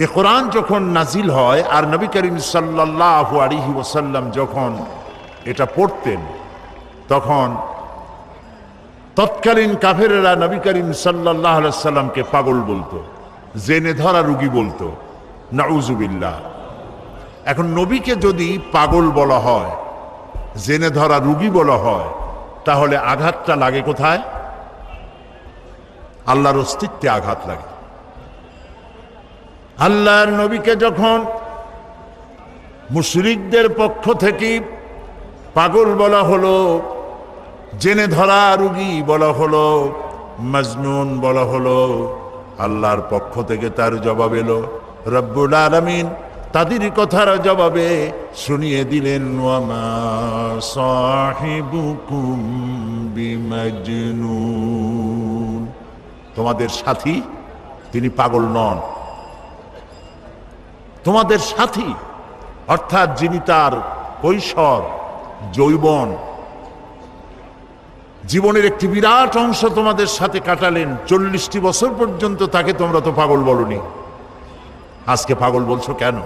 এ কোরআন যখন নাজিল হয় আর নবী করিম সাল্লাহ আলিহি ওসাল্লাম যখন এটা পড়তেন, তখন তৎকালীন কাফেরেরা নবী করিম সাল্লাহ সাল্লামকে পাগল বলতো, জেনে ধরা রুগী বলতো নাউজুবিল্লাহ এখন নবীকে যদি পাগল বলা হয়, জেনে ধরা রুগী বলা হয়, তাহলে আঘাতটা লাগে কোথায়? আল্লাহর অস্তিত্বে আঘাত লাগে। আল্লাহর নবীকে যখন মুশরিকদের পক্ষ থেকে পাগল বলা হলো, জেনে ধরা রুগী বলা হলো, মজনুন বলা হলো, আল্লাহর পক্ষ থেকে তার জবাব এলো, রব্বুল আলমিন তাদের কথার জবাবে শুনিয়ে দিলেন তোমাদের সাথী, তিনি পাগল নন। তোমাদের সাথী, অর্থাৎ যিনি তার কৈশোর, যৌবন, জীবনের একটি বিরাট অংশ তোমাদের সাথে কাটালেন, চল্লিশটি বছর পর্যন্ত তাকে তোমরা তো পাগল বলনি। আজকে পাগল বলছো কেন?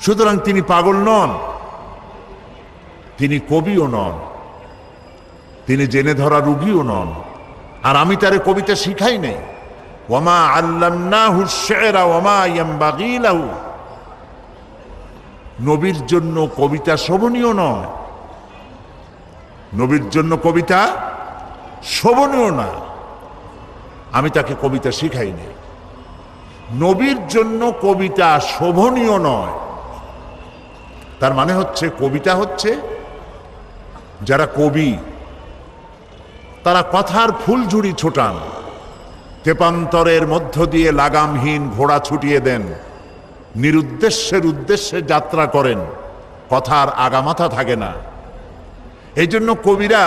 সুতরাং তিনি পাগল নন, তিনি কবিও নন, তিনি জেনে ধরা রুগীও নন, আর আমি তারে কবিতা শিখাই নাই। ওমা আল্লামনাহু শেরা ওমা ইয়াম্বাগিলাহু নবীর জন্য কবিতা শোভনীয় নয়। নবীর জন্য কবিতা শোভনীয় না। আমি তাকে কবিতা শিখাইনি নবীর জন্য কবিতা শোভনীয় নয়। তার মানে হচ্ছে, কবিতা হচ্ছে যারা কবি, তারা কথার ফুলঝুরি ছোটান। তেপান্তরের মধ্য দিয়ে লাগামহীন ঘোড়া ছুটিয়ে দেন। নিরুদ্দেশ্যের উদ্দেশ্যে যাত্রা করেন। কথার আগামাথা থাকে না। এই জন্য কবিরা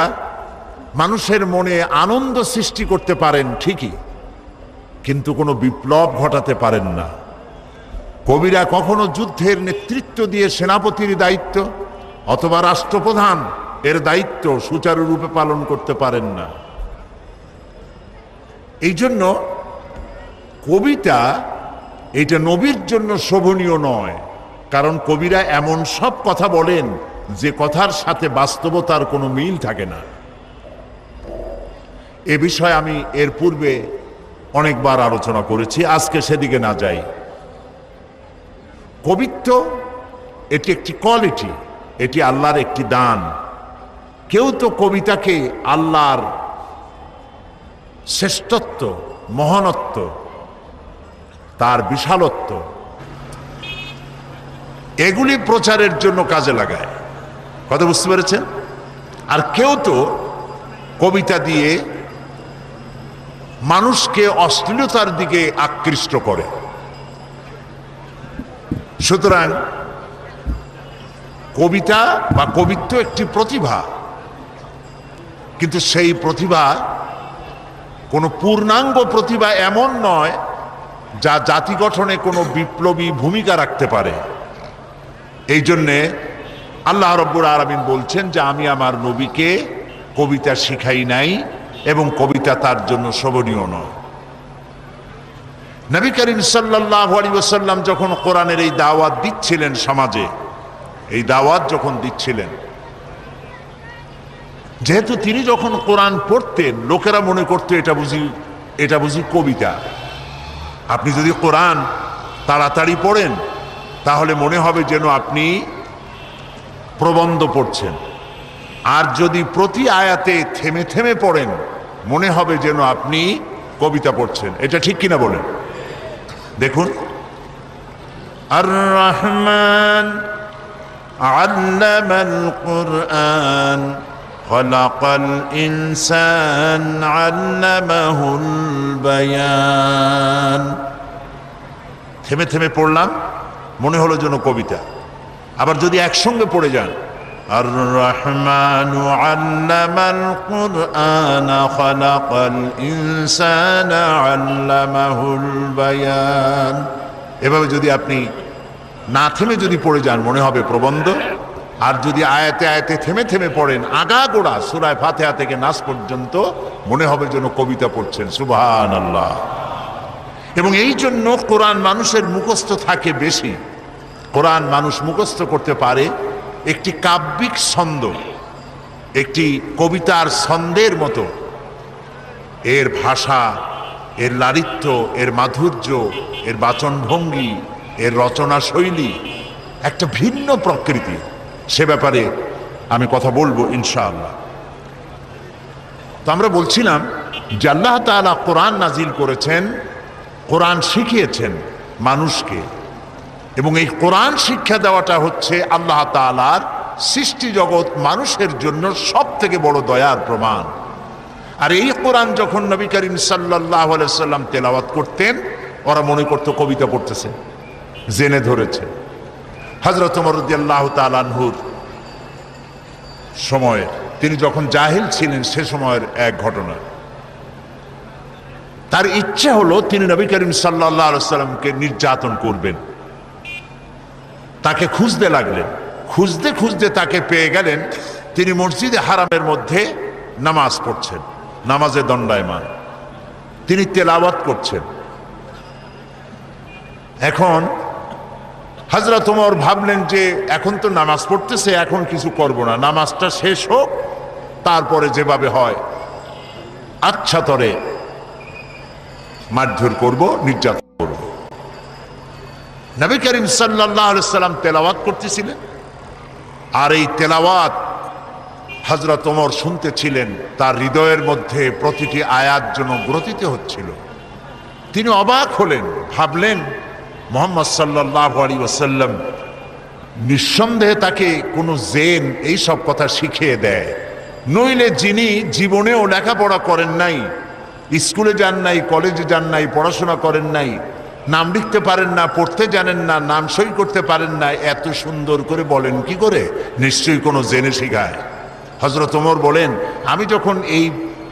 মানুষের মনে আনন্দ সৃষ্টি করতে পারেন ঠিকই, কিন্তু কোনো বিপ্লব ঘটাতে পারেন না। কবিরা কখনো যুদ্ধের নেতৃত্ব দিয়ে সেনাপতির দায়িত্ব অথবা রাষ্ট্রপ্রধান এর দায়িত্ব সুচারুরূপে পালন করতে পারেন না। এই জন্য কবিতা এটা নবীর জন্য শোভনীয় নয়, কারণ কবিরা এমন সব কথা বলেন যে কথার সাথে বাস্তবতার কোনো মিল থাকে না। এ বিষয়ে আমি এর পূর্বে অনেকবার আলোচনা করেছি, আজকে সেদিকে না যাই। কবিত্ব এটি একটি কোয়ালিটি এটি আল্লাহর একটি দান। কেউ তো কবিতাকে আল্লাহর শ্রেষ্ঠত্ব, মহানত্ব, তার বিশালত্ব, এগুলি প্রচারের জন্য কাজে লাগায়। কথা বুঝতে পেরেছেন? আর কেউ তো কবিতা দিয়ে মানুষকে অশ্লীলতার দিকে আকৃষ্ট করে। সুতরাং কবিতা বা কবিত্ব একটি প্রতিভা, কিন্তু সেই প্রতিভা কোনো পূর্ণাঙ্গ প্রতিভা এমন নয় যা জাতি গঠনে কোনো বিপ্লবী ভূমিকা রাখতে পারে। এই জন্যে আল্লাহ রব্বুর আরামিন বলছেন যে, আমি আমার নবীকে কবিতা শিখাই নাই এবং কবিতা তার জন্য শোভনীয় নয়। নবী করিম সাল্লাহ আলী ওসাল্লাম যখন কোরআনের এই দাওয়াত দিচ্ছিলেন সমাজে, এই দাওয়াত যখন দিচ্ছিলেন যেহেতু তিনি যখন কোরআন পড়তেন, লোকেরা মনে করতো এটা বুঝি এটা বুঝি কবিতা। আপনি যদি কোরআন তাড়াতাড়ি পড়েন, তাহলে মনে হবে যেন আপনি প্রবন্ধ পড়ছেন। আর যদি প্রতি আয়াতে থেমে থেমে পড়েন, মনে হবে যেন আপনি কবিতা পড়ছেন। এটা ঠিক কিনা বলেন? দেখুন। আর রহমান আল্লামাল خلق الإنسان علمه البيان থেমে থেমে পড়লাম মনে হলো যেন কবিতা আবার যদি একসঙ্গে পড়ে যান আর রহমান আল্লামাল কুরআন খালাকাল ইনসানা আল্লামাহুল বায়ান এভাবে যদি আপনি না থেমে যদি পড়ে যান মনে হবে প্রবন্ধ আর যদি আয়াতে আয়াতে থেমে থেমে পড়েন আগা গোড়া সুরায় ফাতেহা থেকে নাচ পর্যন্ত মনে হবে যেন কবিতা পড়ছেন সুবহান আল্লাহ এবং এই জন্য কোরআন মানুষের মুখস্থ থাকে বেশি। কোরআন মানুষ মুখস্থ করতে পারে একটি কাব্যিক ছন্দ, একটি কবিতার ছন্দের মতো। এর ভাষা, এর লালিত্য এর মাধুর্য, এর বাচনভঙ্গি, এর রচনা শৈলী একটা ভিন্ন প্রকৃতি সে ব্যাপারে আমি কথা বলব, ইনশাআল্লাহ। তো আমরা বলছিলাম যে আল্লাহ তাআলা কোরআন নাজিল করেছেন, কোরআন শিখিয়েছেন মানুষকে। এবং এই কোরআন শিক্ষা দেওয়াটা হচ্ছে আল্লাহ তাআলার সৃষ্টি জগৎ মানুষের জন্য সব থেকে বড় দয়ার প্রমাণ। আর এই কোরআন যখন নবী করিম সাল্লাহ সাল্লাম তেলাওয়াত করতেন, ওরা মনে করতো কবিতা পড়তেছে, জেনে ধরেছে। হজরত মরুদ্দাল্লাহ তালানহুর সময়ের তিনি যখন জাহিল ছিলেন সে সময়ের এক ঘটনা। তার ইচ্ছে হলো তিনি নবী করিম সাল্লাহ সাল্লামকে নির্যাতন করবেন। তাকে খুঁজতে লাগলেন। খুঁজতে খুঁজতে তাকে পেয়ে গেলেন, তিনি মসজিদে হারামের মধ্যে নামাজ পড়ছেন, নামাজে দণ্ডায়মান। তিনি তেলাওয়াত করছেন। এখন হাজরা তোমার ভাবলেন যে এখন তো নামাজ পড়তেছে, এখন কিছু করব না। নামাজটা শেষ হোক, তারপরে যেভাবে হয়। আচ্ছা তরে, মারধর করব, নির্যাতন করব। নবী করিম সাল্লাহ সাল্লাম তেলাওয়াত করতেছিলেন। আর এই তেলাওয়াত হজরত ওমর শুনতেছিলেন তার হৃদয়ের মধ্যে প্রতিটি আয়াত যেন গ্রথিত হচ্ছিল। তিনি অবাক হলেন, ভাবলেন মোহাম্মদ সাল্লাহ আলী ওসাল্লাম নিঃসন্দেহে তাকে কোনো জেন এই সব কথা শিখিয়ে দেয়। নইলে যিনি জীবনেও লেখাপড়া করেন নাই, স্কুলে যান নাই, কলেজে যান নাই, পড়াশোনা করেন নাই, নাম লিখতে পারেন না, পড়তে জানেন না, নাম সই করতে পারেন না, এত সুন্দর করে বলেন কি করে? নিশ্চয়ই কোনো জেনে শেখায়। হজরত ওমর বলেন, আমি যখন এই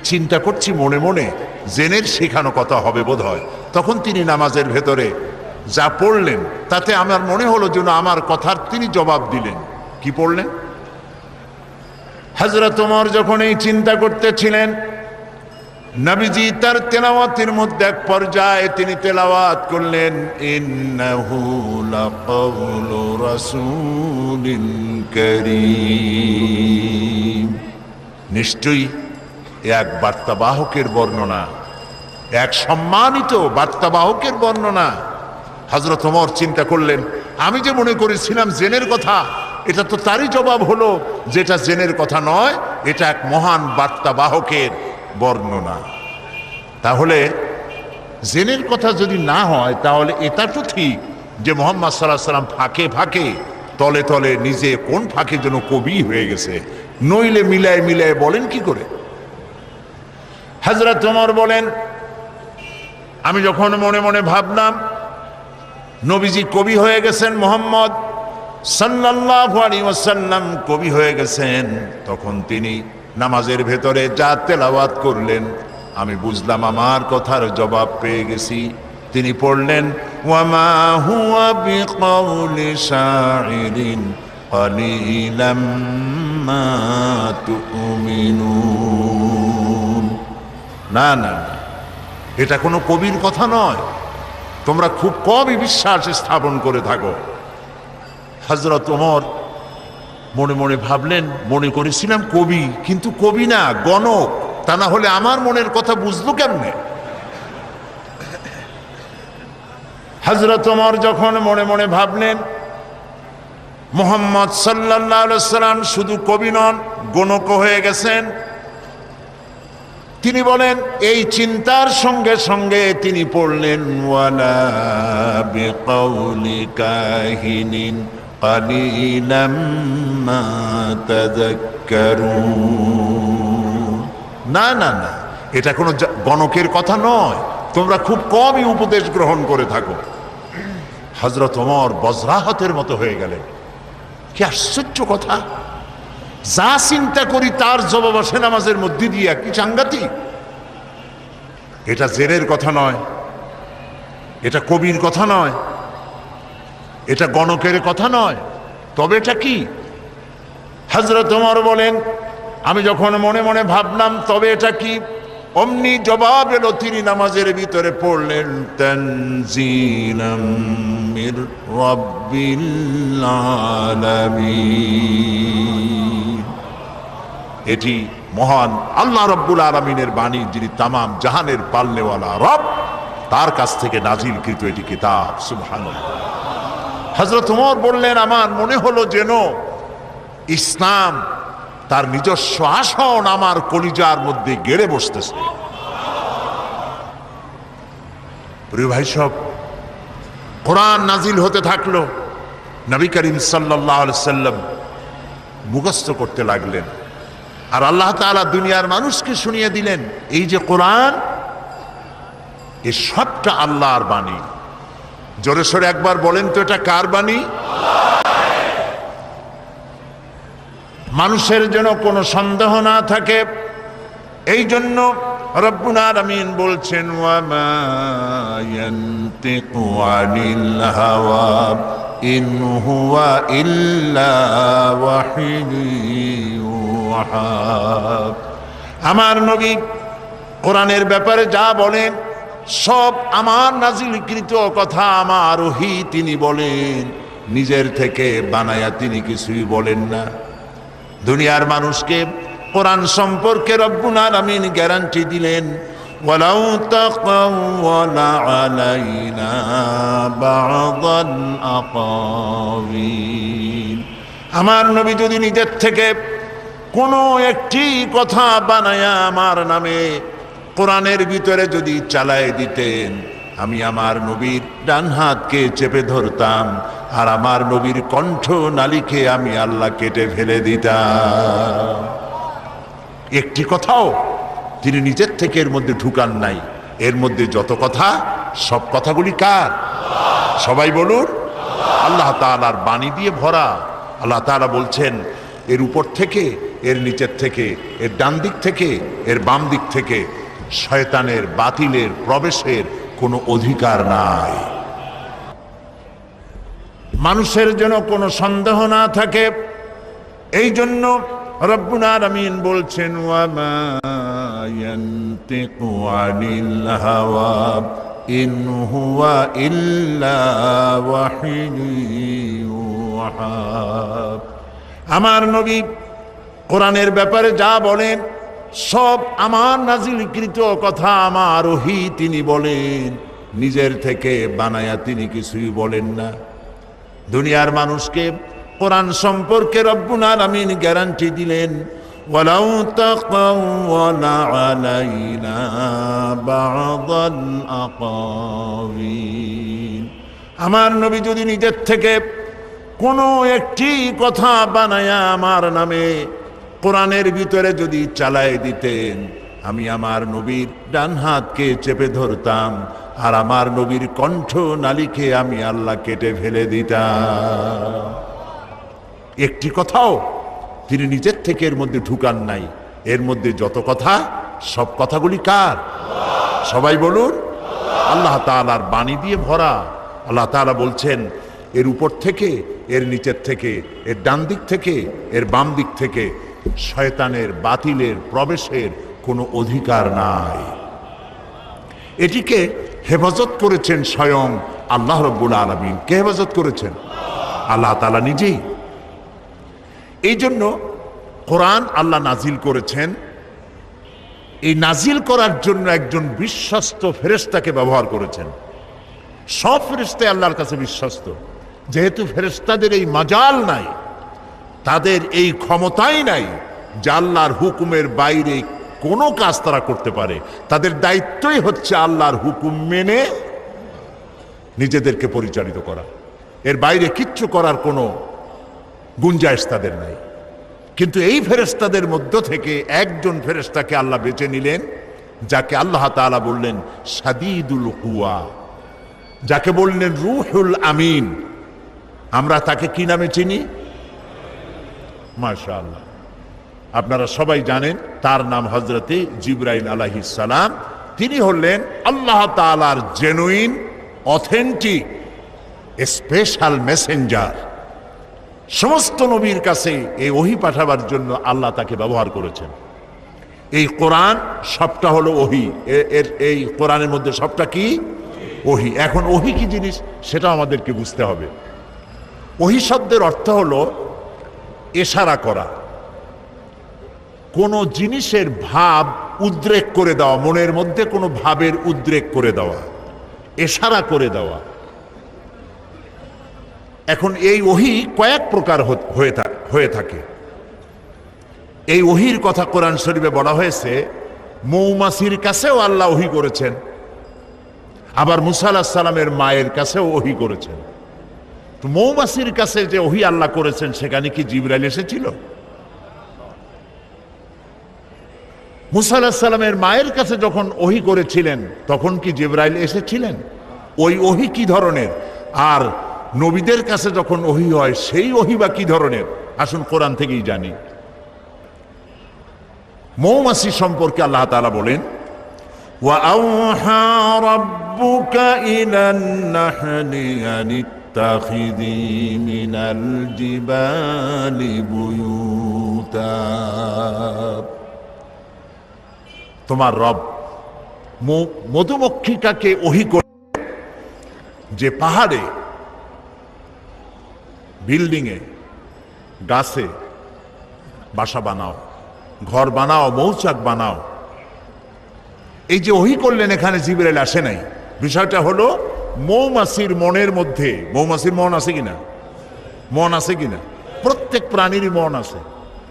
চিন্তা করছি মনে মনে, জেনের শেখানো কথা হবে বোধ হয় তখন তিনি নামাজের ভেতরে যা পড়লেন, তাতে আমার মনে হলো যেন আমার কথার তিনি জবাব দিলেন। কি পড়লেন? হজরত ওমর যখন এই চিন্তা করতেছিলেন, নবীজি তার তেলাওয়াতের মধ্যে এক পর্যায়ে তিনি তেলাওয়াত করলেন নিশ্চয়ই এক বার্তাবাহকের বর্ণনা, এক সম্মানিত বার্তাবাহকের বর্ণনা। হজরত ওমর চিন্তা করলেন, আমি যে মনে করেছিলাম জেনের কথা, এটা তো তারই জবাব হলো যেটা জেনের কথা নয়, এটা এক মহান বার্তাবাহকের বর্ণনা। তাহলে জেনের কথা যদি না হয়, তাহলে এটা তো ঠিক যে মোহাম্মদ সাল্লাহ সাল্লাম ফাঁকে ফাঁকে, তলে তলে নিজে কোন ফাঁকে যেন কবি হয়ে গেছে। নইলে মিলায় মিলায় বলেন কি করে? হাজরত তোমার বলেন, আমি যখন মনে মনে ভাবলাম নবীজি কবি হয়ে গেছেন মোহাম্মদ সাল্লাল্লাহু আলাইহি ওয়াসাল্লাম কবি হয়ে গেছেন তখন তিনি নামাজের ভেতরে যা তেলাওয়াত করলেন আমি বুঝলাম আমার কথার জবাব পেয়ে গেছি তিনি পড়লেন ওয়ামা হুয়া বিকাউলি শাইরিন قليلا ما تؤمنون না না না এটা কোনো কবির কথা নয় তোমরা খুব কমই বিশ্বাস স্থাপন করে থাকো। হজরত ওমর মনে মনে ভাবলেন, মনে করেছিলাম কবি, কিন্তু কবি না, গণক। তা না হলে আমার মনের কথা বুঝলো কেমনে? হজরত ওমর যখন মনে মনে ভাবলেন, মোহাম্মদ সাল্লাহ সাল্লাম শুধু কবি নন গণক হয়ে গেছেন। তিনি বলেন, এই চিন্তার সঙ্গে সঙ্গে তিনি পড়লেন না না না, এটা কোনো গণকের কথা নয়। তোমরা খুব কমই উপদেশ গ্রহণ করে থাকো। হজরত ওমর বজরাহতের মতো হয়ে গেলেন। কি আশ্চর্য কথা! যা চিন্তা করি তার জবাব আসে নামাজের মধ্যে দিয়ে। কি সাংঘাতিক? এটা জেরের কথা নয়। এটা কবির কথা নয়। এটা গণকের কথা নয়। তবে এটা কি? হজরত তোমার বলেন, আমি যখন মনে মনে ভাবলাম, তবে এটা কি? অমনি জবাব এলো, তিনি নামাজের ভিতরে পড়লেন, তনজিলাম মির রব্বিল আলামিন। এটি মহান আল্লাহ রব্বুল আলমিনের বাণী, যিনি তামাম জাহানের পালনেওয়ালা রব, তার কাছ থেকে নাজিলকৃত এটি কিতাব। সুবহান হজরত উমর বললেন, আমার মনে হলো যেন ইসলাম তার নিজস্ব আসন আমার কলিজার মধ্যে গেড়ে বসতেছে। প্রিয় ভাই সব, কোরআন নাজিল হতে থাকল। নবী করিম সাল্লাহ সাল্লাম মুখস্থ করতে লাগলেন। আর আল্লাহ তাআলা দুনিয়ার মানুষকে শুনিয়ে দিলেন, এই যে কোরআন, এ সবটা আল্লাহর বাণী। জোরে সোরে একবার বলেন তো, এটা কার বাণী? মানুষের যেন কোনো সন্দেহ না থাকে, এই জন্য রব্বুল আলামিন বলছেন ইন হুয়া ইল্লা ওয়াহিয়ুন ইউহা আমার নবী কোরআনের ব্যাপারে যা বলেন, সব আমার নাজিলকৃত কথা আমার ওহি তিনি বলেন। নিজের থেকে বানায়া তিনি কিছুই বলেন না। দুনিয়ার মানুষকে কোরআন সম্পর্কে রব্বুল আলামিন গ্যারান্টি দিলেন আমার নবী যদি নিজের থেকে কোনো একটি কথা বানায়া আমার নামে কোরআনের ভিতরে যদি চালায় দিতেন, আমি আমার নবীর ডান হাতকে চেপে ধরতাম, আর আমার নবীর কণ্ঠ নালিকে আমি আল্লাহ কেটে ফেলে দিতাম। একটি কথাও তিনি নিজের থেকে এর মধ্যে ঢুকান নাই। এর মধ্যে যত কথা, সব কথাগুলি কার? সবাই বলুন। আল্লাহ তাআলার বাণী দিয়ে ভরা। আল্লাহ তাআলা বলছেন, এর উপর থেকে এর নিচের থেকে, এর ডান দিক থেকে, এর বাম দিক থেকে শয়তানের বাতিলের প্রবেশের কোনো অধিকার নাই। মানুষের যেন কোনো সন্দেহ না থাকে, এই জন্য রব্বুল আমিন বলছেন আমার নবী কোরআনের ব্যাপারে যা বলেন, সব আমার নাজিলকৃত কথা আমার ওহি তিনি বলেন। নিজের থেকে বানায়া তিনি কিছুই বলেন না। দুনিয়ার মানুষকে কোরআন সম্পর্কে রব্বুল আমিন গ্যারান্টি দিলেন আমার নবী যদি নিজের থেকে কোনো একটি কথা বানায়া আমার নামে কোরআনের ভিতরে যদি চালায় দিতেন, আমি আমার নবীর ডান হাতকে চেপে ধরতাম, আর আমার নবীর কণ্ঠ নালিকে আমি আল্লাহ কেটে ফেলে দিতাম। একটি কথাও তিনি নিজের থেকে এর মধ্যে ঢুকান নাই। এর মধ্যে যত কথা, সব কথাগুলি কার? সবাই বলুন, আল্লাহ তাআলার বাণী দিয়ে ভরা। আল্লাহ তাআলা বলছেন, এর উপর থেকে, এর নিচের থেকে, এর ডান দিক থেকে, এর বাম দিক থেকে শয়তানের বাতিলের প্রবেশের কোনো অধিকার নাই। এটিকে হেফাজত করেছেন স্বয়ং আল্লাহ রব্বুল আলমিন। কে হেফাজত করেছেন? আল্লাহ তালা নিজেই। এই জন্য কোরআন আল্লাহ নাজিল করেছেন। এই নাজিল করার জন্য একজন বিশ্বস্ত ফেরেস্তাকে ব্যবহার করেছেন। সব ফেরেস্তাই আল্লাহর কাছে বিশ্বস্ত। যেহেতু ফেরেস্তাদের এই মাজাল নাই তাদের এই ক্ষমতাই নাই যে আল্লাহর হুকুমের বাইরে কোনো কাজ তারা করতে পারে। তাদের দায়িত্বই হচ্ছে আল্লাহর হুকুম মেনে নিজেদেরকে পরিচালিত করা। এর বাইরে কিচ্ছু করার কোনো গুঞ্জাইশ তাদের নাই। কিন্তু এই ফেরেস্তাদের মধ্য থেকে একজন ফেরেস্তাকে আল্লাহ বেছে নিলেন, যাকে আল্লাহ তাআলা বললেন সাদিদুল হুয়া। যাকে বললেন রুহুল আমিন। আমরা তাকে কি নামে চিনি? মাশা আল্লাহ আপনারা সবাই জানেন, তার নাম হজরতে জিব্রাইল আলাহি সালাম। তিনি হলেন আল্লাহ তালার জেনুইন অথেন্টিক স্পেশাল মেসেঞ্জার সমস্ত নবীর কাছে এই ওহি পাঠাবার জন্য আল্লাহ তাকে ব্যবহার করেছেন। এই কোরআন সবটা হলো ওহি। এর, এই কোরআনের মধ্যে সবটা কি? ওহি। এখন ওহি কি জিনিস সেটা আমাদেরকে বুঝতে হবে। ওহি শব্দের অর্থ হলো এশারা করা। কোনো জিনিসের ভাব উদ্রেক করে দেওয়া, মনের মধ্যে কোনো ভাবের উদ্রেক করে দেওয়া এশারা করে দেওয়া। এখন এই ওহি কয়েক প্রকার হয়ে থাকে। এই ওহির কথা কোরআন শরীফে বলা হয়েছে, মৌমাছির কাছেও আল্লাহ ওহি করেছেন, আবার মুসা আলাহ সালামের মায়ের কাছেও ওহি করেছেন। তো মৌমাছির কাছে যে ওহি আল্লাহ করেছেন সেখানে কি জিবরাইল এসেছিল মুসা আলাহ সালামের মায়ের কাছে যখন ওহি করেছিলেন তখন কি জিব্রাইল এসেছিলেন ওই ওহি কি ধরনের আর নবীদের কাছে যখন ওহি হয় সেই ওহি বা কি ধরনের আসুন কোরআন থেকেই জানি মৌমাছি সম্পর্কে আল্লাহ তাআলা বলেন وأوحى ربك إلى النحل أن اتخذي من الجبال بيوتا তোমার রব মৌ- মধুমক্ষিকাকে ওহি করে যে পাহাড়ে বিল্ডিংয়ে গাছে বাসা বানাও ঘর বানাও মৌচাক বানাও এই যে ওহি করলেন এখানে জিবরেল আসে নাই বিষয়টা হলো মৌমাছির মনের মধ্যে, মৌমাছির মন আছে কিনা? মন আছে কিনা? প্রত্যেক প্রাণীরই মন আছে।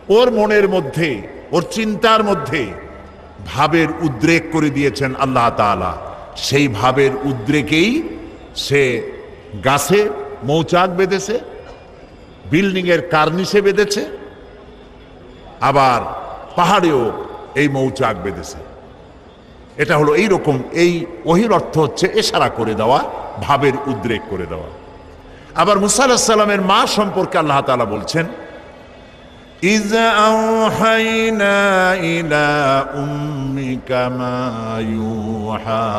ওর মনের মধ্যে, ওর চিন্তার মধ্যে ভাবের উদ্রেক করে দিয়েছেন আল্লাহ তাআলা। সেই ভাবের উদ্রেকেই সে গাছে মৌচাক বেঁধেছে, বিল্ডিংয়ের কার্নিশে বেঁধেছে, আবার পাহাড়েও এই মৌচাক বেঁধেছে। এটা হলো এই রকম এই ওহির অর্থ হচ্ছে এশারা করে দেওয়া ভাবের উদ্রেক করে দেওয়া আবার মুসা আলাহিস সালামের মা সম্পর্কে আল্লাহ তাআলা বলছেন إذ أوحينا إلى أمك ما يوحى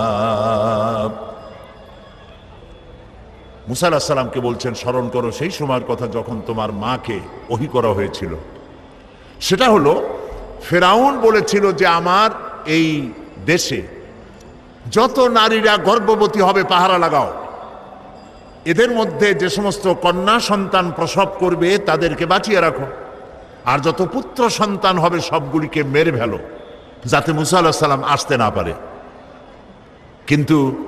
মুসা আলাহিস সালামকে বলছেন স্মরণ করো সেই সময়ের কথা যখন তোমার মাকে ওহি করা হয়েছিল সেটা হলো ফেরাউন বলেছিল যে আমার এই দেশে যত নারীরা গর্ভবতী হবে, পাহারা লাগাও। এদের মধ্যে যে সমস্ত কন্যা সন্তান প্রসব করবে, তাদেরকে বাঁচিয়ে রাখো। আর যত পুত্র সন্তান হবে, সবগুলিকে মেরে ফেলো, যাতে মুসা আল্লাহ সাল্লাম আসতে না পারে। কিন্তু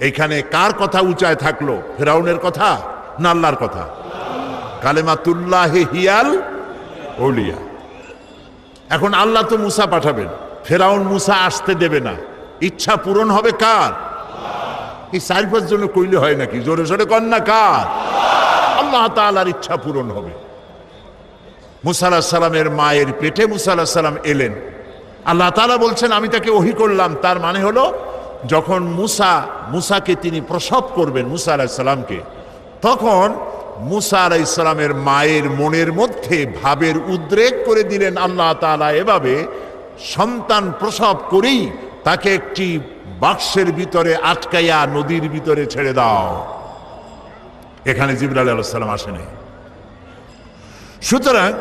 এইখানে কার কথা উঁচায় থাকল? ফেরাউনের কথা না আল্লাহর কথা? কালেমাতুল্লাহ হিয়াল ওলিয়া এখন আল্লাহ তো মুসা পাঠাবেন। ফেরাউন মুসা আসতে দেবে না। ইচ্ছা পূরণ হবে কার? এই চার পাঁচ জন্য কইলে হয় নাকি? জোরে জোরে কন্যা কার? আল্লাহ তাআলার ইচ্ছা পূরণ হবে। মুসা আলাহিস সালামের মায়ের পেটে মুসা আলাহিস সালাম এলেন। আল্লাহ তাআলা বলছেন, আমি তাকে ওহি করলাম। তার মানে হলো, যখন মুসা, মুসাকে তিনি প্রসব করবেন মুসা আলাহিস সালামকে, তখন মুসা আলাইহিস সালামের মায়ের মনের মধ্যে ভাবের উদ্রেক করে দিলেন আল্লাহ তাআলা এভাবে সন্তান প্রসব করেই তাকে একটি বাক্সের ভিতরে আটকাইয়া নদীর ভিতরে ছেড়ে দাও। এখানে জিবরাল আলাইসাল্লাম আসেনি। সুতরাং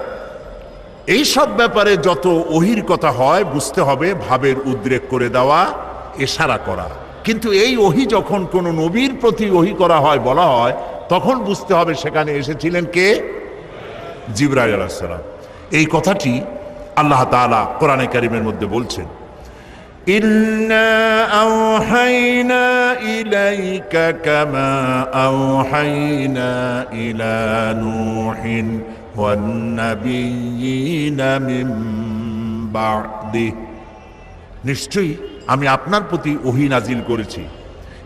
এইসব ব্যাপারে যত ওহির কথা হয়, বুঝতে হবে, ভাবের উদ্রেক করে দেওয়া এশারা করা। কিন্তু এই ওহি যখন কোনো নবীর প্রতি ওহি করা হয়, বলা হয়, তখন বুঝতে হবে সেখানে এসেছিলেন কে? জিবরাইল আলাহিসাল্লাম এই কথাটি আল্লাহ তাআলা কোরআনে কারিমের মধ্যে বলছেন إنا أوحينا إليك كما أوحينا إلى نوح والنبيين من بعده নিশ্চয়ই আমি আপনার প্রতি ওহি নাজিল করেছি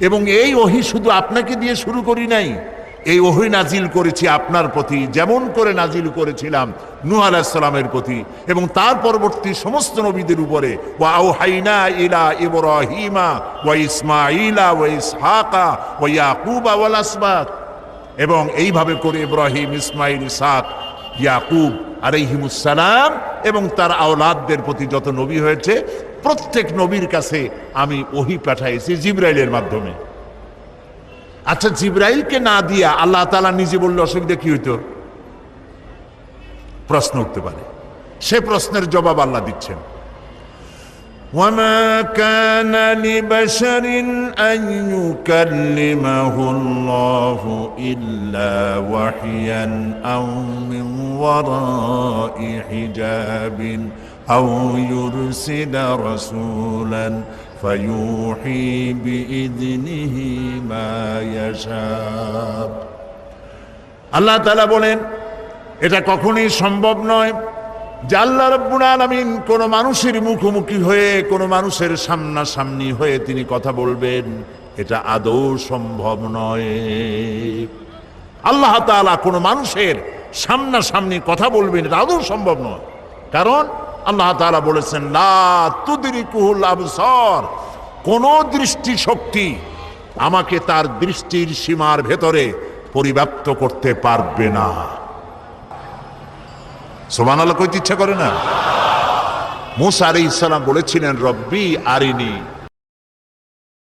এবং এই ওহি শুধু আপনাকে দিয়ে শুরু করি নাই এই ওহি নাজিল করেছি আপনার প্রতি, যেমন করে নাজিল করেছিলাম নূহ আলাইসালামের প্রতি, এবং তার পরবর্তী সমস্ত নবীদের উপরে, ওয়া আওহাইনা ইলা ইব্রাহিমা, ওয়া ইসমাঈলা, ওয়া ইসহাকা, ওয়া ইয়াকুবা ওয়াল আসবাত, এবং এইভাবে করে ইব্রাহিম ইসমাইল ইসাক ইয়াকুব আলাইহিমুসালাম এবং তার আওলাদদের প্রতি যত নবী হয়েছে, প্রত্যেক নবীর কাছে আমি ওহি পাঠাইছি জিব্রাইলের মাধ্যমে। আচ্ছা জিব্রাইলকে না দিয়া আল্লাহ তাআলা নিজে বললে অসুবিধা কি হইতো প্রশ্ন উঠতে পারে সে প্রশ্নের জবাব আল্লাহ দিচ্ছেন وما كان لبشر ان يكلمه الله الا وحيا او من وراء حجاب او يرسل رسولا فيوحي باذنه ما يشاء আল্লাহ তালা বলেন এটা কখনই সম্ভব নয় যে আল্লাহ রব্বুল আলমিন কোন মানুষের মুখোমুখি হয়ে কোন মানুষের সামনাসামনি হয়ে তিনি কথা বলবেন এটা আদৌ সম্ভব নয় আল্লাহ তাআলা কোন মানুষের সামনাসামনি কথা বলবেন এটা আদৌ সম্ভব নয় কারণ আল্লাহ তালা বলেছেন কোন দৃষ্টি শক্তি আমাকে তার দৃষ্টির সীমার ভেতরে পরিব্যাপ্ত করতে পারবে না। সোমান আল্লাহ কইতে ইচ্ছা করে না? মুসা আলি ইসলাম বলেছিলেন, রব্বি আরিনি